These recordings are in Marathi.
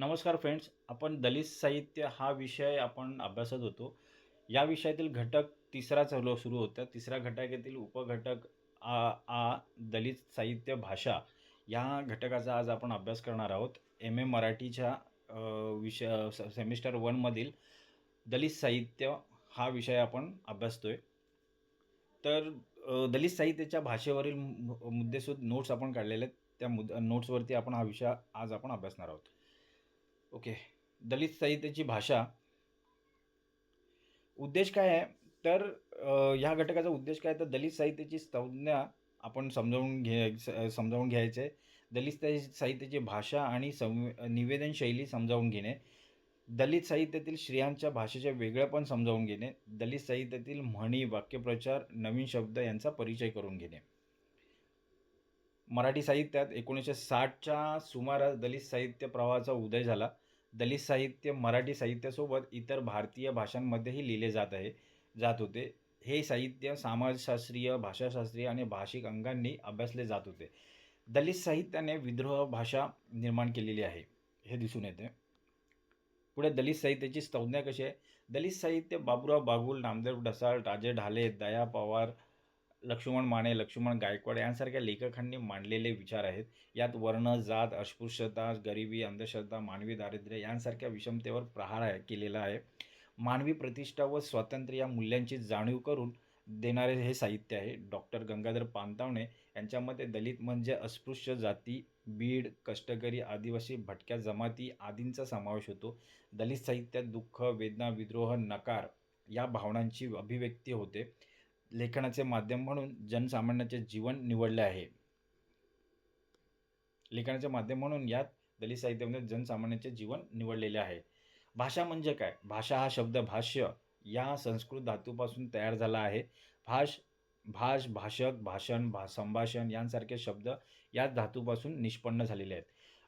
नमस्कार फ्रेंड्स आपण दलित साहित्य हा विषय आपण अभ्यासत होतो. या विषयातील घटक तिसरा चालू सुरू होता तिसऱ्या घटकातील उपघटक आ आ दलित साहित्य भाषा या घटकाचा आज आपण अभ्यास करणार आहोत. एम ए मराठीच्या विषय स- सेमिस्टर वनमधील दलित साहित्य हा विषय आपण अभ्यासतोय. तर दलित साहित्याच्या भाषेवरील मु- मुद्देसूद नोट्स आपण काढलेले आहेत. त्या मुद नोट्सवरती आपण हा विषय आज आपण अभ्यासणार आहोत. ओके. दलित साहित्याची भाषा. उद्देश काय आहे? तर ह्या घटकाचा उद्देश काय तर दलित साहित्याची संज्ञा आपण समजावून घे समजावून घ्यायचे. दलित साहित्याची भाषा आणि सं निवेदन शैली समजावून घेणे. दलित साहित्यातील स्त्रियांच्या भाषेचे वेगळेपण समजावून घेणे. दलित साहित्यातील म्हणी वाक्यप्रचार नवीन शब्द यांचा परिचय करून घेणे. मराठी साहित्यात एकोणीसशे साठच्या सुमारास दलित साहित्य प्रवाहाचा उदय झाला. दलित साहित्य मराठी साहित्यासोबत इतर भारतीय भाषांमध्येही लिहिले जात आहे जात होते. हे साहित्य समाजशास्त्रीय भाषाशास्त्रीय आणि भाषिक अंगांनी अभ्यासले जात होते. दलित साहित्याने विद्रोह भाषा निर्माण केलेली आहे. हे दिसून येते. पुढे दलित साहित्याची संज्ञा कशी आहे? दलित साहित्य बाबुराव बागुल नामदेव ढसाळ राजे ढाले दया पवार लक्ष्मण माने लक्ष्मण गायकवाड यांसारख्या लेखकांनी मांडलेले विचार आहेत. यात वर्ण जात अस्पृश्यता गरिबी अंधश्रद्धा मानवी दारिद्र्य यांसारख्या विषमतेवर प्रहार आहे केलेला आहे. मानवी प्रतिष्ठा व स्वातंत्र्य या मूल्यांची जाणीव करून देणारे हे साहित्य आहे. डॉक्टर गंगाधर पानतावणे यांच्या मते दलित म्हणजे अस्पृश्य जाती बीड कष्टकरी आदिवासी भटक्या जमाती आदींचा समावेश होतो. दलित साहित्यात दुःख वेदना विद्रोह नकार या भावनांची अभिव्यक्ती होते. लेखनाचे माध्यम म्हणून जनसामान्याचे जीवन निवडले आहे. लेखनाचे माध्यम म्हणून यात दलित साहित्यामध्ये जनसामान्याचे जीवन निवडलेले आहे. भाषा म्हणजे काय? भाषा हा शब्द भाष्य या संस्कृत धातूपासून तयार झाला आहे. भाष भाष भाषक भाषण भा संभाषण यांसारखे शब्द या धातूपासून निष्पन्न झालेले आहेत.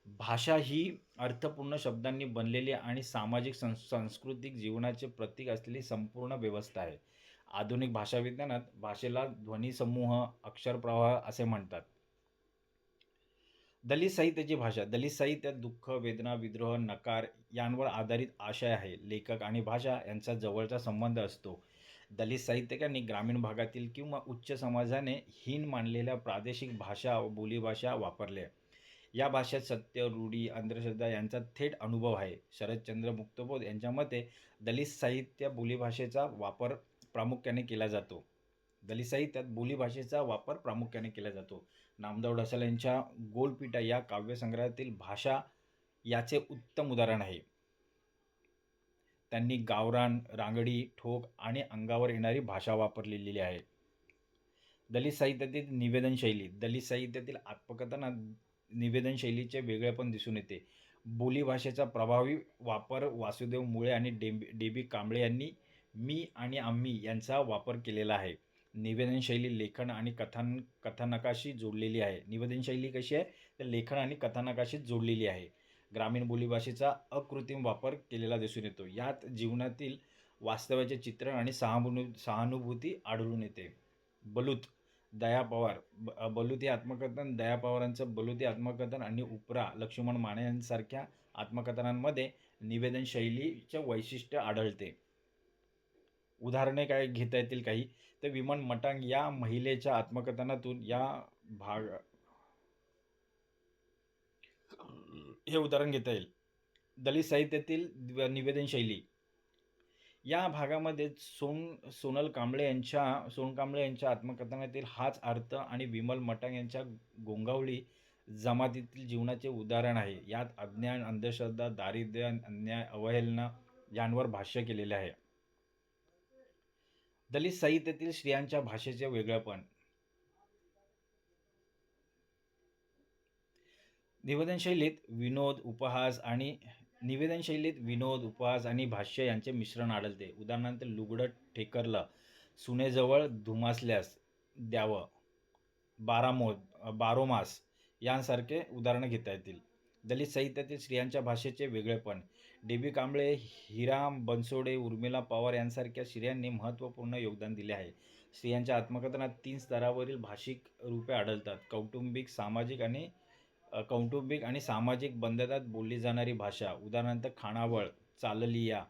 भाषा ही अर्थपूर्ण शब्दांनी बनलेली आणि सामाजिक सं सांस्कृतिक जीवनाचे प्रतीक असलेली संपूर्ण व्यवस्था आहे. आधुनिक भाषाविज्ञानात भाषेला ध्वनिसमूह अक्षरप्रवाह असे म्हणतात. दलित साहित्याची भाषा दलित साहित्यात दुःख वेदना विद्रोह नकार यांवर आधारित आशय आहे. लेखक आणि भाषा यांचा जवळचा संबंध असतो. दलित साहित्यिकांनी ग्रामीण भागातील किंवा उच्च समाजाने हीन मानलेल्या प्रादेशिक भाषा व बोलीभाषा वापरल्या. या भाषेत सत्य रूढी अंधश्रद्धा यांचा थेट अनुभव आहे. शरदचंद्र मुक्तबोध यांच्या मते दलित साहित्य बोलीभाषेचा वापर प्रामुख्याने केला जातो. दलित साहित्यात बोलीभाषेचा वापर प्रामुख्याने केला जातो. नामदेव ढसाल यांच्या गोलपिटा या काव्यसंग्रहातील भाषा याचे उत्तम उदाहरण आहे. त्यांनी गावरान रांगडी ठोक आणि अंगावर येणारी भाषा वापरलेली आहे. दलित साहित्यातील निवेदन शैली दलित साहित्यातील आत्मकथनात निवेदन शैलीचे वेगळेपण दिसून येते. बोलीभाषेचा प्रभावी वापर वासुदेव मुळे आणि डेबी डेबी कांबळे यांनी मी आणि आम्ही यांचा वापर केलेला आहे. निवेदनशैली लेखन आणि कथान कथानकाशी जोडलेली आहे. निवेदनशैली कशी आहे? तर लेखन आणि कथानकाशी जोडलेली आहे. ग्रामीण बोलीभाषेचा अकृत्रिम वापर केलेला दिसून येतो. यात जीवनातील वास्तव्याचे चित्रण आणि सहानुभू सहानुभूती आढळून येते. बलूत दया पवार ब बलुती आत्मकथन दया पवारांचं बलुती आत्मकथन आणि उपरा लक्ष्मण माने यांसारख्या आत्मकथनांमध्ये निवेदनशैलीचं वैशिष्ट्य आढळते. उदाहरणे काय घेता येतील काही? तर विमन मटांग या महिलेच्या आत्मकथनातून या भाग हे उदाहरण घेता येईल. दलित साहित्यातील निवेदन शैली. या भागामध्ये सोन सोनल कांबळे यांच्या सोन कांबळे यांच्या आत्मकथनातील हाच अर्थ आणि विमल मटांग यांच्या गोंगावळी जमातीतील जीवनाचे उदाहरण आहे. यात अज्ञान अंधश्रद्धा दारिद्र्य अन्याय अवहेलना यांवर भाष्य केलेले आहे. दलित साहित्यातील स्त्रियांच्या भाषेचे वेगळेपण निवेदन शैलीत विनोद उपहास आणि निवेदन शैलीत विनोद उपहास आणि भाष्य यांचे मिश्रण आढळते. उदाहरणार्थ लुगडं ठेकरलं सुनेजवळ धुमासल्यास द्यावं बारामोद बारोमास यांसारखे उदाहरणं घेता येतील. दलित साहित्यातील स्त्रियांच्या भाषेचे वेगळेपण डेबी कांबळे हिराम बनसोडे उर्मिला पवार यांसारख्या स्त्रियांनी महत्त्वपूर्ण योगदान दिले आहे. स्त्रियांच्या आत्मकथनात तीन स्तरावरील भाषिक रूपे आढळतात. कौटुंबिक सामाजिक आणि कौटुंबिक आणि सामाजिक बंधनात बोलली जाणारी भाषा उदाहरणार्थ खानावळ चाललिया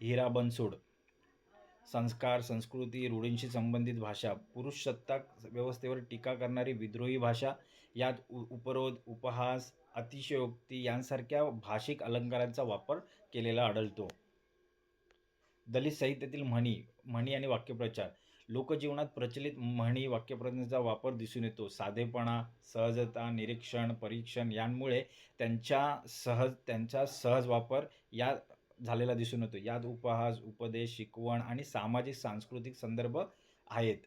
हिरा बनसोड. संस्कार संस्कृती रूढींशी संबंधित भाषा पुरुषसत्ताक व्यवस्थेवर टीका करणारी विद्रोही भाषा यात उ उपरोध उपहास अतिशयोक्ती यांसारख्या भाषिक अलंकारांचा वापर केलेला आढळतो. दलित साहित्यातील म्हणी म्हणी आणि वाक्यप्रचार. लोकजीवनात प्रचलित म्हणी वाक्यप्रचारांचा वापर दिसून येतो. साधेपणा सहजता निरीक्षण परीक्षण यांमुळे त्यांच्या सहज त्यांचा सहज वापर या झालेला दिसून येतो. यात उपहास उपदेश शिकवण आणि सामाजिक सांस्कृतिक संदर्भ आहेत.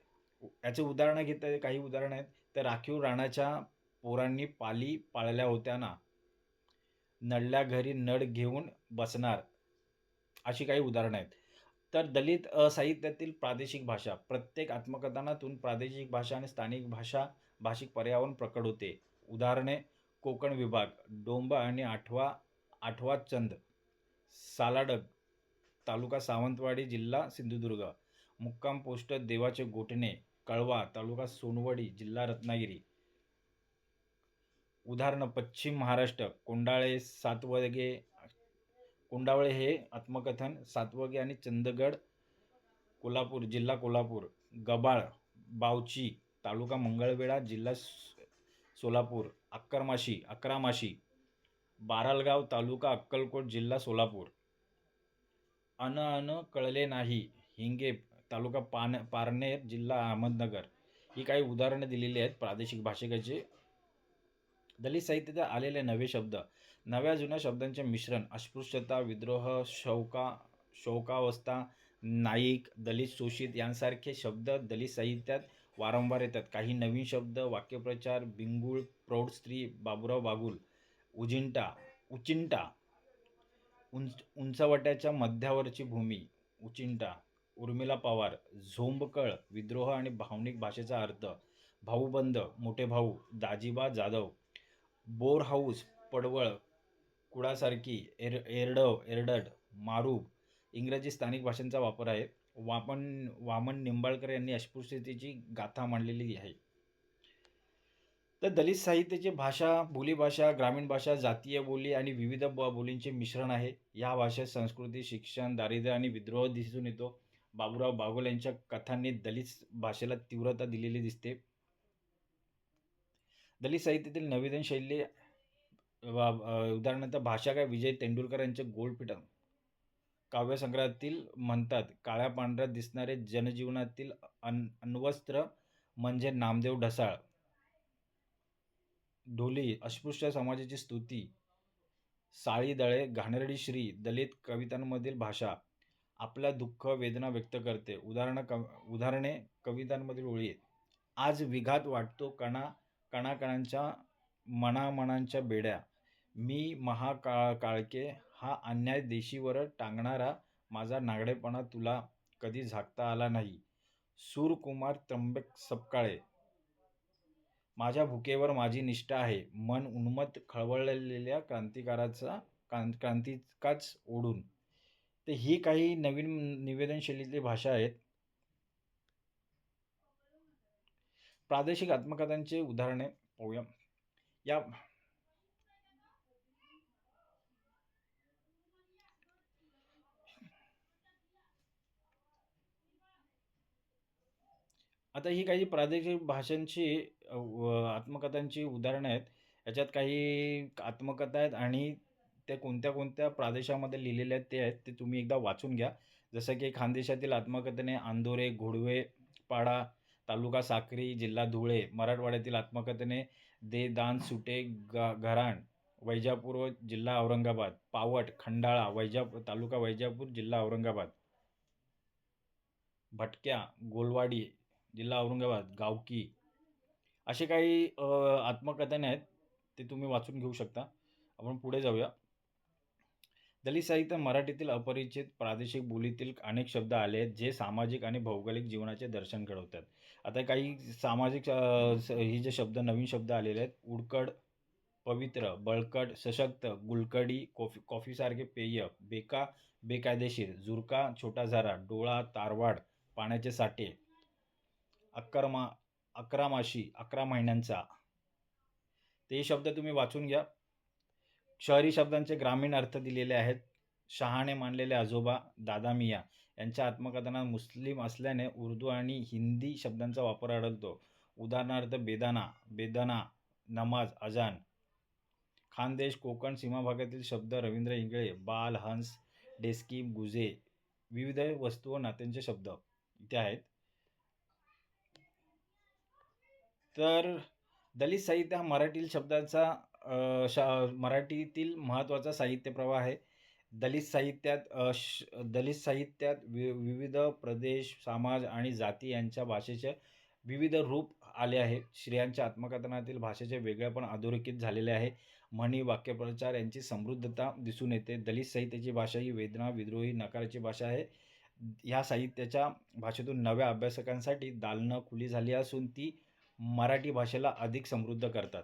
याचे उदाहरणं घेता काही उदाहरणं आहेत. तर राखीव राणाच्या पोरांनी पाली पाळल्या होत्या ना नडल्या घरी नड घेऊन बसणार अशी काही उदाहरणं आहेत. तर दलित साहित्यातील प्रादेशिक भाषा प्रत्येक आत्मकथनातून प्रादेशिक भाषा आणि स्थानिक भाषा भाषिक पर्यावरण प्रकट होते. उदाहरणे कोकण विभाग डोंबा आणि आठवा आठवा चंद सालाडग तालुका सावंतवाडी जिल्हा सिंधुदुर्ग मुक्काम पोस्ट देवाचे गोठणे कळवा तालुका सोनवडी जिल्हा रत्नागिरी उदाहरणं पश्चिम महाराष्ट्र कोंडाळे सातवगे कोंडावळे हे आत्मकथन सातवगे आणि चंदगड कोल्हापूर जिल्हा कोल्हापूर गबाळ बावची तालुका मंगळवेढा जिल्हा सोलापूर अक्करमाशी अकरामाशी बारालगाव तालुका अक्कलकोट जिल्हा सोलापूर. अन अन कळले नाही हिंगे तालुका पान पारनेर जिल्हा अहमदनगर. ही काही उदाहरणं दिलेली आहेत प्रादेशिक भाषिकाचे. दलित साहित्यात आलेले नवे शब्द नव्या जुन्या शब्दांचे मिश्रण अस्पृश्यता विद्रोह शौका शौकावस्था नाईक दलित शोषित यांसारखे शब्द दलित साहित्यात वारंवार येतात. काही नवीन शब्द वाक्यप्रचार बिंगुळ प्रौढ स्त्री बाबुराव बागुल उजिंटा उचिंटा उंच उंचवट्याच्या मध्यावरची भूमी उचिंटा उर्मिला पवार झोंबकळ विद्रोह आणि भावनिक भाषेचा अर्थ भाऊबंद मोठे भाऊ दाजीबा जाधव बोर हाऊस पडवळ कुडासारखी एर एरडव एरडड मारूब इंग्रजी स्थानिक भाषांचा वापर आहे. वामन वामन निंबाळकर यांनी अस्पृश्यतेची गाथा मांडलेली आहे. तर दलित साहित्याची भाषा बोलीभाषा ग्रामीण भाषा जातीय बोली आणि विविध ब बोलींचे मिश्रण आहे. या भाषेत संस्कृती शिक्षण दारिद्र्य आणि विद्रोह दिसून येतो. बाबुराव बागोल यांच्या कथांनी दलित भाषेला तीव्रता दिलेली दिसते. दलित साहित्यातील नवेदन शैली उदाहरणार्थ भाषा काय? विजय तेंडुलकर यांचे गोल्डपीठन काव्यसंग्रहातील म्हणतात काळ्या पांढऱ्यात दिसणारे जनजीवनातील अन अन्वस्त्र म्हणजे नामदेव ढसाळ. ढोली अस्पृश्य समाजाची स्तुती. साळी दळे घाणेरडी श्री दलित कवितांमधील भाषा. आपल्या दुःख वेदना व्यक्त करते. उदाहरणं क उदाहरणे कवितांमधील ओळी आज विघात वाटतो कणा कणाकणांच्या मनामनांच्या बेड्या. मी महाकाळ काळके हा अन्याय देशीवर टांगणारा माझा नागडेपणा तुला कधी झाकता आला नाही. सूरकुमार त्र्यंबक सपकाळे. माझ्या भुकेवर माझी निष्ठा आहे. मन उन्मत खळबळलेल्या क्रांतिकाराचा क्रां क्रांतिकाच ओढून. तर ही काही नवीन निवेदनशैलीतली भाषा आहेत. प्रादेशिक आत्मकथांचे उदाहरणे पाहूया. या आता ही काही प्रादेशिक भाषांची आत्मकथांची उदाहरणं आहेत. याच्यात काही आत्मकथा आहेत आणि त्या कोणत्या कोणत्या प्रदेशामध्ये लिहिलेल्या आहेत ते आहेत ते तुम्ही एकदा वाचून घ्या. जसं की खानदेशातील आत्मकथने आंदोरे घोडवे पाडा तालुका साक्री जिल्हा धुळे मराठवाड्यातील आत्मकथने दे दान सुटे ग घराण वैजापूर जिल्हा औरंगाबाद पावट खंडाळा वैजापूर तालुका वैजापूर जिल्हा औरंगाबाद. भटक्या गोलवाडी जिल्हा औरंगाबाद गावकी. असे काही आत्मकथने आहेत ते तुम्ही वाचून घेऊ शकता. आपण पुढे जाऊया. दलित साहित्य मराठीतील अपरिचित प्रादेशिक बोलीतील अनेक शब्द आले आहेत जे सामाजिक आणि भौगोलिक जीवनाचे दर्शन घडवतात. आता काही सामाजिक हे ही जे शब्द नवीन शब्द आलेले आहेत उडकड पवित्र बळकट सशक्त गुलकडी कॉफी कॉफीसारखे पेय बेका बेकायदेशीर जुरका छोटा झारा डोळा तारवाड पाण्याचे साठे अकरमा अकरा माशी अकरा महिन्यांचा. ते शब्द तुम्ही वाचून घ्या. शहरी शब्दांचे ग्रामीण अर्थ दिलेले आहेत. शहाणे मानलेले आजोबा दादा मिया यांच्या आत्मकथनात मुस्लिम असल्याने उर्दू आणि हिंदी शब्दांचा वापर आढळतो. उदाहरणार्थ बेदाना बेदाना नमाज अजान. खानदेश कोकण सीमा भागातील शब्द रवींद्र इंगळे बाल हंस डेस्की गुजे विविध वस्तू व नात्यांचे शब्द इथे आहेत. तर दलित साहित्य हा मराठी शब्दाचा शा मराठीतील महत्त्वाचा साहित्य प्रवाह आहे. दलित साहित्यात श दलित साहित्यात वि विविध प्रदेश समाज आणि जाती यांच्या भाषेचे विविध रूप आले आहे स्त्रियांच्या आत्मकथनातील भाषेचे वेगळेपण अधोरेखित झालेले आहे. म्हणी वाक्यप्रचार यांची समृद्धता दिसून येते. दलित साहित्याची भाषा ही वेदना विद्रोही नकाराची भाषा आहे. ह्या साहित्याच्या भाषेतून नव्या अभ्यासकांसाठी दालनं खुली झाली असून ती मराठी भाषेला अधिक समृद्ध करतात.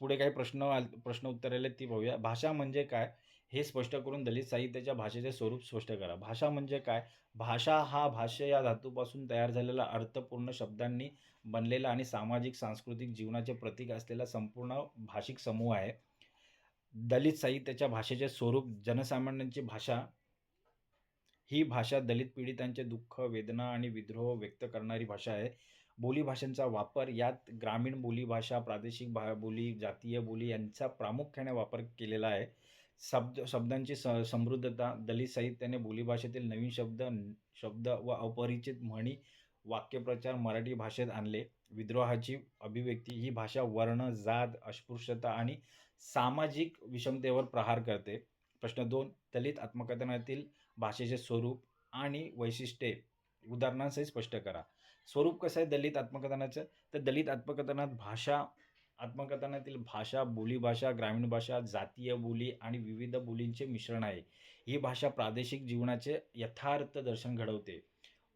पुढे काही प्रश्न आल प्रश्न उत्तर आले ती पाहूया भाषा म्हणजे काय? हे स्पष्ट करून दलित साहित्याच्या भाषेचे स्वरूप स्पष्ट करा. भाषा म्हणजे काय? भाषा हा भाष्य या धातूपासून तयार झालेला अर्थपूर्ण शब्दांनी बनलेला आणि सामाजिक सांस्कृतिक जीवनाचे प्रतीक असलेला संपूर्ण भाषिक समूह आहे. दलित साहित्याच्या भाषेचे स्वरूप जनसामान्यांची भाषा ही भाषा दलित पीडितांचे दुःख वेदना आणि विद्रोह व्यक्त करणारी भाषा आहे. बोलीभाषांचा वापर यात ग्रामीण बोलीभाषा प्रादेशिक भा बोली जातीय बोली यांचा प्रामुख्याने वापर केलेला आहे. शब्द शब्दांची स समृद्धता दलित साहित्याने बोलीभाषेतील नवीन शब्द शब्द व अपरिचित म्हणी वाक्यप्रचार मराठी भाषेत आणले. विद्रोहाची अभिव्यक्ती ही भाषा वर्ण जात अस्पृश्यता आणि सामाजिक विषमतेवर प्रहार करते. प्रश्न दोन दलित आत्मकथनातील भाषेचे स्वरूप आणि वैशिष्ट्ये उदाहरणांसहित स्पष्ट करा. स्वरूप कसं आहे दलित आत्मकथनाचं? तर दलित आत्मकथनात भाषा आत्मकथनातील भाषा बोलीभाषा ग्रामीण भाषा जातीय बोली आणि विविध बोलींचे मिश्रण आहे. ही भाषा प्रादेशिक जीवनाचे यथार्थ दर्शन घडवते.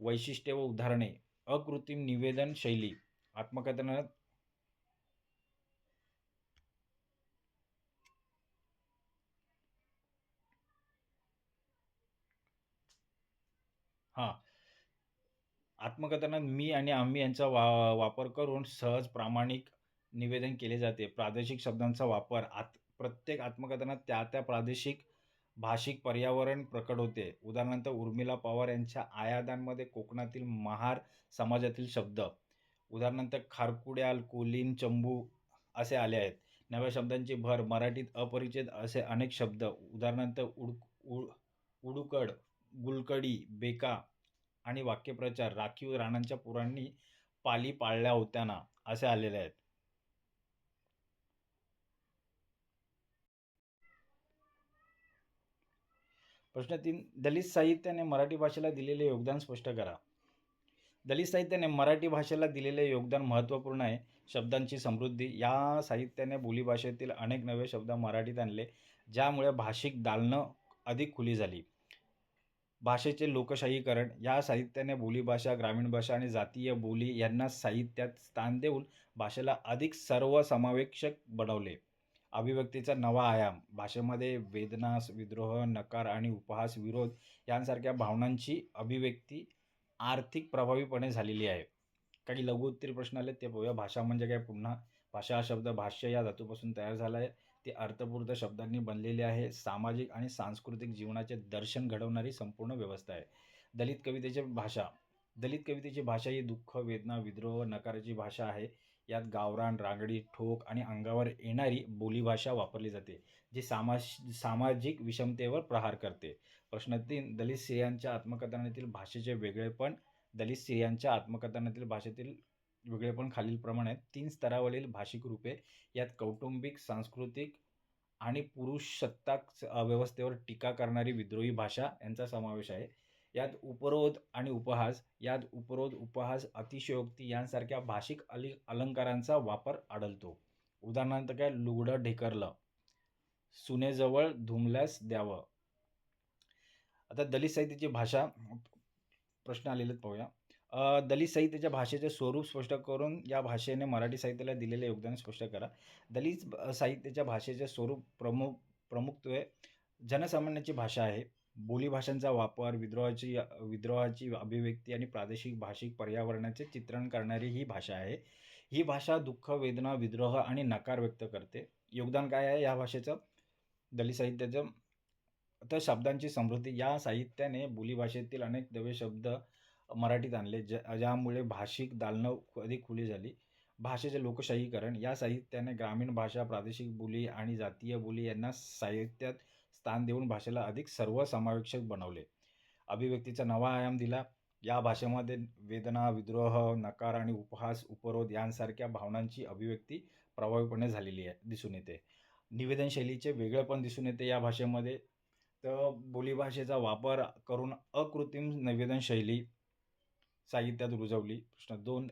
वैशिष्ट्ये व उदाहरणे अकृत्रिम निवेदन शैली आत्मकथनात हां आत्मकथनात मी आणि आम्ही यांचा वा वापर करून सहज प्रामाणिक निवेदन केले जाते. प्रादेशिक शब्दांचा वापर आत प्रत्येक आत्मकथनात त्या त्या प्रादेशिक भाषिक पर्यावरण प्रकट होते. उदाहरणार्थ उर्मिला पवार यांच्या आयादांमध्ये कोकणातील महार समाजातील शब्द. उदाहरणार्थ खारकुड्याल कोलीन चंबू असे आले आहेत. नव्या शब्दांची भर मराठीत अपरिचित असे अनेक शब्द. उदाहरणार्थ उड उड उडुकड गुलकडी बेका आणि वाक्यप्रचार राखीव राणांच्या पुरांनी पाली पाळल्या होत्या ना असे आलेले आहेत. प्रश्न तीन दलित साहित्याने मराठी भाषेला दिलेले योगदान स्पष्ट करा. दलित साहित्याने मराठी भाषेला दिलेले योगदान महत्त्वपूर्ण आहे. शब्दांची समृद्धी या साहित्याने बोलीभाषेतील अनेक नवे शब्द मराठीत आणले ज्यामुळे भाषिक दालनं अधिक खुली झाली. भाषेचे लोकशाहीकरण या साहित्याने बोलीभाषा ग्रामीण भाषा आणि जातीय बोली यांना साहित्यात स्थान देऊन भाषेला अधिक सर्वसमावेशक बनवले. अभिव्यक्तीचा नवा आयाम भाषेमध्ये वेदना विद्रोह नकार आणि उपहास विरोध यांसारख्या भावनांची अभिव्यक्ती आर्थिक प्रभावीपणे झालेली आहे. काही लघुउत्तरी प्रश्न आले ते पाहूया. भाषा म्हणजे काय? पुन्हा भाषा हा शब्द भाष्य या धातूपासून तयार झाला आहे. ते अर्थपूर्ण शब्दांनी बनलेले आहे. सामाजिक आणि सांस्कृतिक जीवनाचे दर्शन घडवणारी संपूर्ण व्यवस्था आहे. दलित कवितेची भाषा. दलित कवितेची भाषा ही दुःख वेदना विद्रोह नकाराची भाषा आहे. यात गावरान रांगडी ठोक आणि अंगावर येणारी बोलीभाषा वापरली जाते जी सामाज सामाजिक विषमतेवर प्रहार करते. प्रश्न तीन दलित स्त्रियांच्या आत्मकथनातील भाषेचे वेगळेपण दलित स्त्रियांच्या आत्मकथनातील भाषेतील वेगळेपण खालीलप्रमाणे आहेत. तीन स्तरावरील भाषिक रूपे यात कौटुंबिक सांस्कृतिक आणि पुरुषसत्ताक स- व्यवस्थेवर टीका करणारी विद्रोही भाषा यांचा समावेश आहे. यात उपरोध आणि उपहास यात उपरोध उपहास अतिशयोक्ती यांसारख्या भाषिक अलि अलंकारांचा वापर आढळतो. उदाहरणार्थ काय? लुगडं ढेकरलं सुनेजवळ धुमल्यास द्यावं. आता दलित साहित्याची भाषा प्रश्न आलेले पाहूया. अ, दलित साहित्याच्या भाषेचे स्वरूप स्पष्ट करून या भाषेने मराठी साहित्याला दिलेले योगदान स्पष्ट करा. दलित ब- साहित्याच्या भाषेचे स्वरूप प्रमुख प्रमुखत्वे जनसामान्याची भाषा आहे. बोलीभाषांचा वापर विद्रोहाची विद्रोहाची अभिव्यक्ती आणि प्रादेशिक भाषिक पर्यावरणाचे चित्रण करणारी ही भाषा आहे. ही भाषा दुःख वेदना विद्रोह आणि नकार व्यक्त करते. योगदान काय आहे या भाषेचं? दलित साहित्याचं तर शब्दांची समृद्धी. या साहित्याने बोलीभाषेतील अनेक नवे शब्द मराठीत आणले ज्या ज्यामुळे भाषिक दालनं अधिक खुली झाली. भाषेचे लोकशाहीकरण या साहित्याने ग्रामीण भाषा प्रादेशिक बोली आणि जातीय बोली यांना साहित्यात स्थान देऊन भाषेला अधिक सर्वसमावेशक बनवले. अभिव्यक्तीचा नवा आयाम दिला. या भाषेमध्ये वेदना विद्रोह नकार आणि उपहास उपरोध यांसारख्या भावनांची अभिव्यक्ती प्रभावीपणे झालेली आहे दिसून येते. निवेदन शैलीचे वेगळेपण दिसून येते या भाषेमध्ये. तर बोलीभाषेचा वापर करून अकृत्रिम निवेदन शैली साहित्यात रुजवली. प्रश्न दोन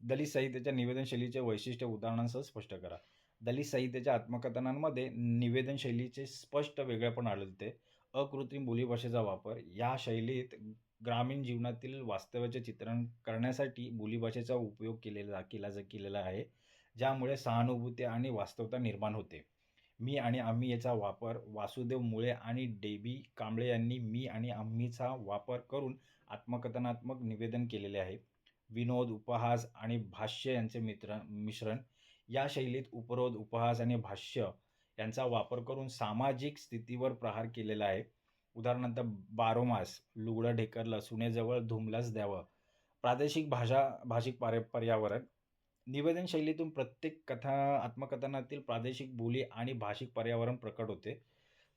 दलित साहित्याच्या निवेदन शैलीचे वैशिष्ट्य उदाहरणांसह स्पष्ट करा. दलित साहित्याच्या आत्मकथनांमध्ये निवेदन शैलीचे स्पष्ट वेगळेपण आढळते. अकृत्रिम बोलीभाषेचा वापर या शैलीत ग्रामीण जीवनातील वास्तव्याचे चित्रण करण्यासाठी बोलीभाषेचा उपयोग केलेला केला जा केलेला आहे ज्यामुळे सहानुभूती आणि वास्तवता निर्माण होते. मी आणि आम्ही याचा वापर वासुदेव मुळे आणि डेबी कांबळे यांनी मी आणि आम्हीचा वापर करून आत्मकथनात्मक निवेदन केलेले आहे. विनोद उपहास आणि भाष्य यांचे मित्र मिश्रण या शैलीत उपरोध उपहास आणि भाष्य यांचा वापर करून सामाजिक स्थितीवर प्रहार केलेला आहे. उदाहरणार्थ बारोमास लुगडं ढेकरलं सुनेजवळ धुमलाच द्यावं. प्रादेशिक भाषा भाषिक पार पर्यावरण. निवेदन शैलीतून प्रत्येक कथा आत्मकथनातील प्रादेशिक बोली आणि भाषिक पर्यावरण प्रकट होते.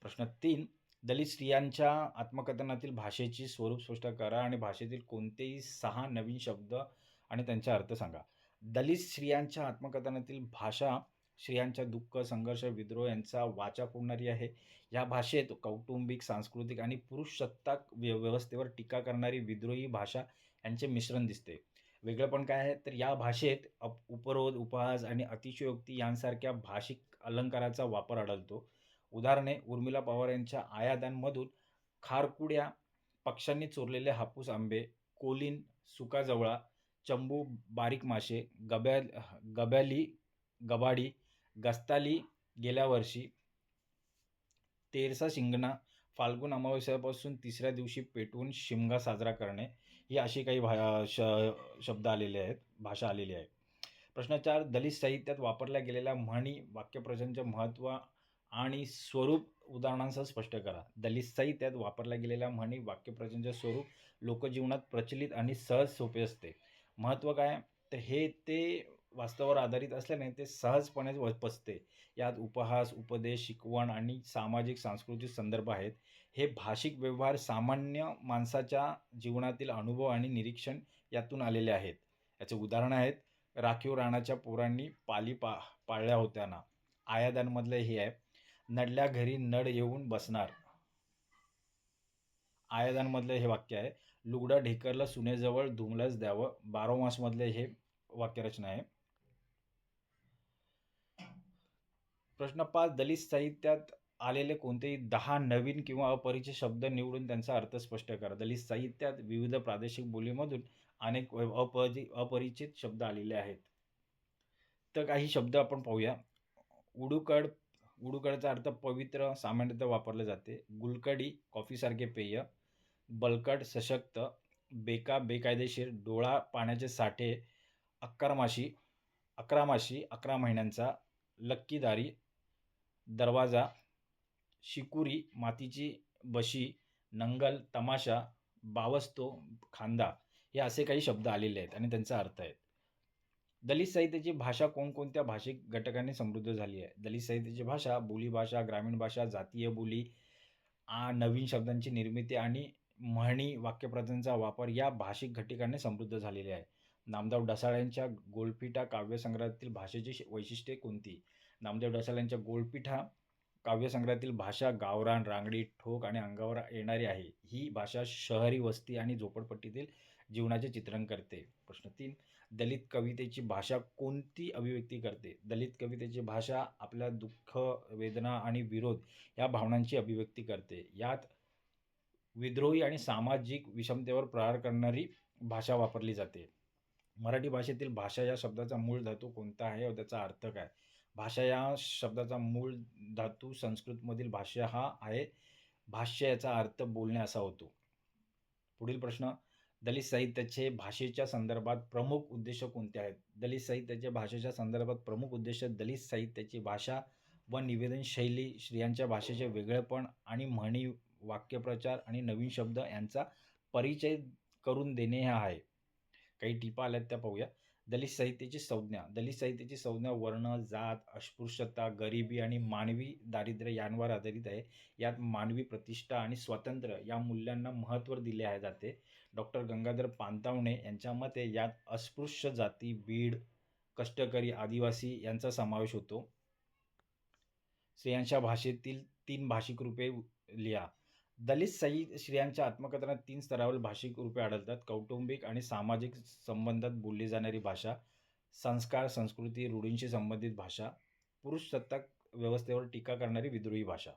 प्रश्न तीन दलित स्त्रियांच्या आत्मकथनातील भाषेची स्वरूप स्पष्ट करा आणि भाषेतील कोणतेही सहा नवीन शब्द आणि त्यांचा अर्थ सांगा. दलित स्त्रियांच्या आत्मकथनातील भाषा स्त्रियांच्या दुःख संघर्ष विद्रोह यांचा वाचा फोडणारी आहे. या भाषेत कौटुंबिक सांस्कृतिक आणि पुरुषसत्ताक व्य व्यवस्थेवर टीका करणारी विद्रोही भाषा यांचे मिश्रण दिसते. वेगळं पण काय आहे? तर या भाषेत अप उपरोध उपहास आणि अतिशयोक्ती यांसारख्या भाषिक अलंकाराचा वापर आढळतो. उदाहरणे उर्मिला पवार यांच्या आयादांमधून खारकुड्या पक्ष्यांनी चोरलेले हापूस आंबे कोलीन सुकाजवळा चंबू बारीक मासे गब्या गब्याली गबाडी गस्ताली गेल्या वर्षी तेरसा शिंगणा फाल्गुन अमावस्यापासून तिसऱ्या दिवशी पेटवून शिमगा साजरा करणे ही अशी काही भा श शब्द आलेले आहेत भाषा आलेली आहे. प्रश्न चार दलित साहित्यात वापरल्या गेलेल्या म्हणी वाक्यप्रचारांचे महत्त्व आणि स्वरूप उदाहरणांसह स्पष्ट करा. दलितसाही त्यात वापरल्या गेलेल्या म्हणी वाक्यप्रचारांचे स्वरूप लोकजीवनात प्रचलित आणि सहज सोपे असते. महत्त्व काय? तर हे ते वास्तवावर आधारित असल्याने ते सहजपणे व पचते. यात उपहास उपदेश शिकवण आणि सामाजिक सांस्कृतिक संदर्भ आहेत. हे भाषिक व्यवहार सामान्य माणसाच्या जीवनातील अनुभव आणि निरीक्षण यातून आलेले आहेत. याचे उदाहरण आहेत राखीव राणाच्या पोरांनी पाली पा पाळल्या होत्या ना. आयादांमधलं हे आहे नडल्या घरी नड येऊन बसणार. आयादांमधलं हे वाक्य आहे लुगडा ढेकरला सुनेजवळ धुमलंच द्यावं. बारोमासमधले हे वाक्यरचना आहे. प्रश्न पाच दलित साहित्यात आलेले कोणतेही दहा नवीन किंवा अपरिचित शब्द निवडून त्यांचा अर्थ स्पष्ट करा. दलित साहित्यात विविध प्रादेशिक बोलीमधून अनेक अपरि अपरिचित शब्द आलेले आहेत. तर काही शब्द आपण पाहूया. उडुकड उडुकडचा अर्थ पवित्र सामान्यतः वापरले जाते. गुलकडी कॉफीसारखे पेय बलकट सशक्त बेका बेकायदेशीर डोळा पाण्याचे साठे अक्करमाशी अकरामाशी अकरा महिन्यांचा लक्कीदारी दरवाजा शिकुरी मातीची बशी नंगल तमाशा बावस्तो खांदा हे असे काही शब्द आलेले आहेत आणि त्यांचा अर्थ आहेत दलित साहित्याची भाषा कोणकोणत्या भाषिक घटकांनी समृद्ध झाली आहे? दलित साहित्याची भाषा बोलीभाषा ग्रामीण भाषा जातीय बोली आ नवीन शब्दांची निर्मिती आणि म्हणी वाक्यप्रचारांचा वापर या भाषिक घटकांनी समृद्ध झालेले आहे. नामदेव ढसाळ्यांच्या गोलपीठा काव्यसंग्रहातील भाषेची श- वैशिष्ट्ये कोणती? नामदेव ढसाळ्यांच्या गोलपीठा काव्यसंग्रहातील भाषा गावरान रांगडी ठोक आणि अंगावर येणारी आहे. ही भाषा शहरी वस्ती आणि झोपडपट्टीतील जीवनाचे चित्रण करते. प्रश्न तीन दलित कवितेची भाषा कोणती अभिव्यक्ती करते? दलित कवितेची भाषा आपल्या दुःख वेदना आणि विरोध या भावनांची अभिव्यक्ती करते. यात विद्रोही आणि सामाजिक विषमतेवर प्रहार करणारी भाषा वापरली जाते. मराठी भाषेतील भाषा या शब्दाचा मूळ धातू कोणता आहे व त्याचा अर्थ काय? भाषा या शब्दाचा मूळ धातू संस्कृतमधील भाषा हा आहे. भाष्य याचा अर्थ बोलणे असा होतो. पुढील प्रश्न दलित साहित्याचे भाषेच्या संदर्भात प्रमुख उद्देश कोणते आहेत? दलित साहित्याच्या भाषेच्या संदर्भात प्रमुख उद्देश दलित साहित्याची भाषा व निवेदन शैली स्त्रियांच्या भाषेचे वेगळेपण आणि म्हणी वाक्यप्रचार आणि नवीन शब्द यांचा परिचय करून देणे हा आहे. काही टिपा आल्यात त्या पाहूया. दलित साहित्याची संज्ञा दलित साहित्याची संज्ञा वर्ण जात अस्पृश्यता गरिबी आणि मानवी दारिद्र्य यांवर आधारित आहे. यात मानवी प्रतिष्ठा आणि स्वातंत्र्य या मूल्यांना महत्त्व दिले आहे जाते. डॉक्टर गंगाधर पानतावणे यांच्या मते यात अस्पृश्य जाती बीड कष्टकरी आदिवासी यांचा समावेश होतो. स्त्रियांच्या भाषेतील तीन भाषिक रूपे लिहा. दलित सई स्त्रियांच्या आत्मकथनात तीन स्तरावर भाषिक रूपे आढळतात. कौटुंबिक आणि सामाजिक संबंधात बोलली जाणारी भाषा संस्कार संस्कृती रूढींशी संबंधित भाषा पुरुष सत्ताक व्यवस्थेवर टीका करणारी विद्रोही भाषा.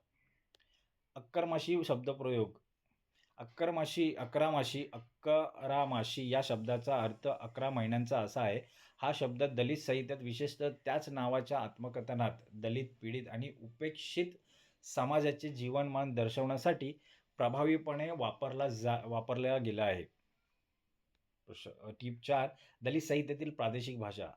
अक्करमाशी शब्दप्रयोग. अक्करमाशी अकरामाशी अक्करामाशी या शब्दाचा अर्थ अकरा महिन्यांचा असा आहे. हा शब्द दलित साहित्यात विशेषतः त्याच नावाच्या आत्मकथनात दलित पीडित आणि उपेक्षित समाजाचे जीवनमान दर्शवण्यासाठी प्रभावीपणे वापरला जा वापरला गेला आहे टीप चार दलित साहित्यातील प्रादेशिक भाषा.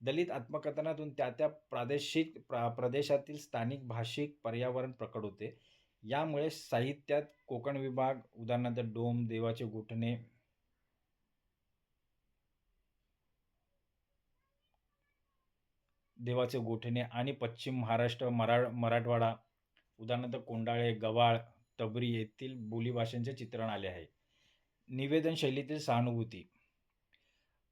दलित आत्मकथनातून त्या त्या प्रादेशिक प्रा प्रदेशातील स्थानिक भाषिक पर्यावरण प्रकट होते. यामुळे साहित्यात कोकण विभाग उदाहरणार्थ डोम देवाचे गोठणे देवाचे गोठणे आणि पश्चिम महाराष्ट्र मरा मराठवाडा उदाहरणार्थ कोंडाळे गवाळ तबरी येथील बोलीभाषांचे चित्रण आले आहे. निवेदन शैलीतील सहानुभूती.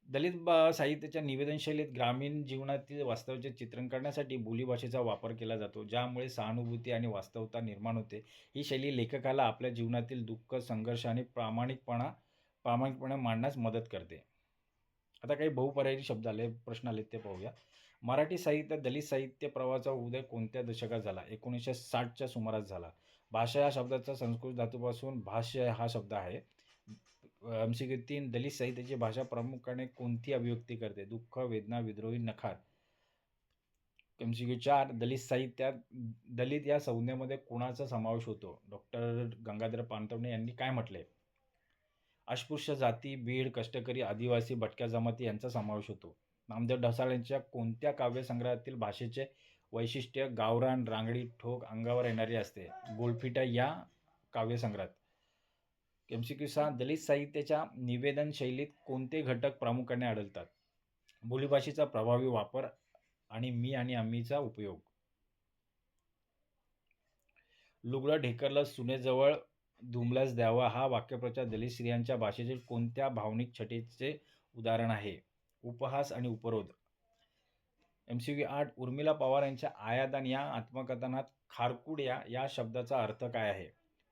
दलित बा साहित्याच्या निवेदनशैलीत ग्रामीण जीवनातील वास्तवाचे चित्रण करण्यासाठी बोलीभाषेचा वापर केला जातो ज्यामुळे सहानुभूती आणि वास्तवता निर्माण होते. ही शैली लेखकाला आपल्या जीवनातील दुःख संघर्ष आणि प्रामाणिकपणा प्रामाणिकपणे मांडण्यास मदत करते. आता काही बहुपर्यायी शब्द आले प्रश्न आले ते पाहूया. मराठी साहित्यात दलित साहित्य प्रवाहाचा उदय कोणत्या दशकात झाला? एकोणीसशे साठच्या सुमारास झाला. भाषा या शब्दाचा संस्कृत धातूपासून भाष्य हा शब्द आहे. एम सी क्यू तीन दलित साहित्याची भाषा प्रामुख्याने कोणती अभिव्यक्ती करते? दुःख वेदना विद्रोही नखार. एम सी क्यू चार दलित साहित्यात दलित या संज्ञेमध्ये कुणाचा समावेश होतो? डॉक्टर गंगाधर पानतवणे यांनी काय म्हटले? अस्पृश्य जाती बीड कष्टकरी आदिवासी भटक्या जमाती यांचा समावेश होतो. नामदेव ढसाळ यांच्या कोणत्या काव्यसंग्रहातील भाषेचे वैशिष्ट्य गावरान रांगडी ठोक अंगावर येणारी असते. गोलफिटा या काव्यसंग्रहात. एम सी क्यू सहा दलित साहित्याच्या निवेदन शैलीत कोणते घटक प्रामुख्याने आढळतात? बोलीभाषेचा प्रभावी वापर आणि मी आणि आम्हीचा उपयोग. लुगडं ढेकरलं सुनेजवळ धुमल्यास द्यावा हा वाक्यप्रचार दलित स्त्रियांच्या भाषेतील कोणत्या भावनिक छटेचे उदाहरण आहे? उपहास आणि उपरोध. एम सी व्ही आठ उर्मिला पवार यांच्या आयादान या आत्मकथनात खारकुड्या या शब्दाचा अर्थ काय आहे?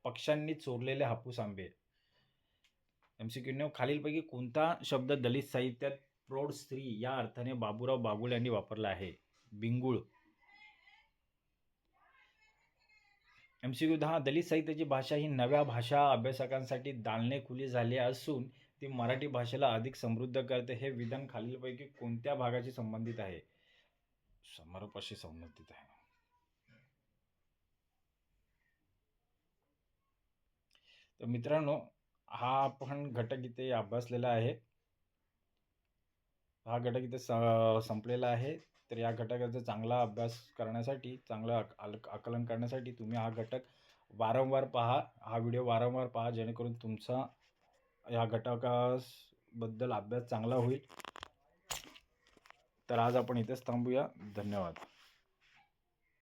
पक्षांनी चोरलेले हापूस आंबे. एम सी क्यू खालीलपैकी कोणता शब्द दलित साहित्यात प्रौढ स्त्री या अर्थाने बाबूराव बागुल यांनी वापरला आहे? बिंगुळ. एम सी क्यू दहा दलित साहित्याची भाषा ही नव्या भाषा अभ्यासकांसाठी दालने खुली झाली असून ती मराठी भाषेला अधिक समृद्ध करते. हे विधान खालीलपैकी कोणत्या भागाशी संबंधित आहे? समारोपाशी संबंधित आहे. तर मित्रांनो हा आपण घटक इथे अभ्यासलेला आहे. हा घटक इथे स संपलेला आहे. तर या घटकाचा चांगला अभ्यास करण्यासाठी चांगलं आक आकलन करण्यासाठी तुम्ही हा घटक वारंवार पहा. हा व्हिडिओ वारंवार पहा जेणेकरून तुमचा या घटकाबद्दल अभ्यास चांगला होईल. तर आज आपण इथेच थांबूया. धन्यवाद.